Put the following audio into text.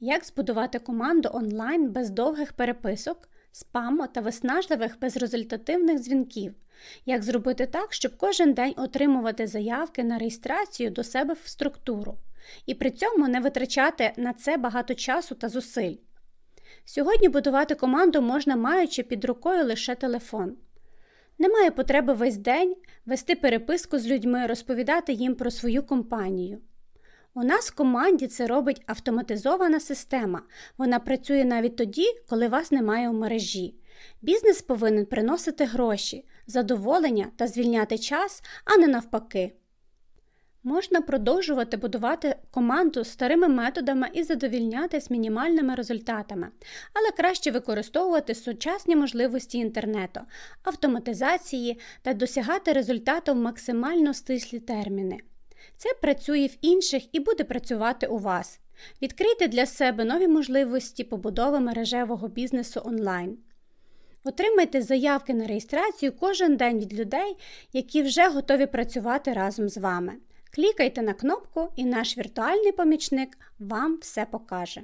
Як збудувати команду онлайн без довгих переписок, спаму та виснажливих безрезультативних дзвінків? Як зробити так, щоб кожен день отримувати заявки на реєстрацію до себе в структуру і при цьому не витрачати на це багато часу та зусиль? Сьогодні будувати команду можна маючи під рукою лише телефон. Немає потреби весь день вести переписку з людьми, розповідати їм про свою компанію. У нас в команді це робить автоматизована система. Вона працює навіть тоді, коли вас немає у мережі. Бізнес повинен приносити гроші, задоволення та звільняти час, а не навпаки. Можна продовжувати будувати команду старими методами і задовільнятись мінімальними результатами, але краще використовувати сучасні можливості інтернету, автоматизації та досягати результату в максимально стислі терміни. Це працює в інших і буде працювати у вас. Відкрийте для себе нові можливості побудови мережевого бізнесу онлайн. Отримайте заявки на реєстрацію кожен день від людей, які вже готові працювати разом з вами. Клікайте на кнопку, і наш віртуальний помічник вам все покаже.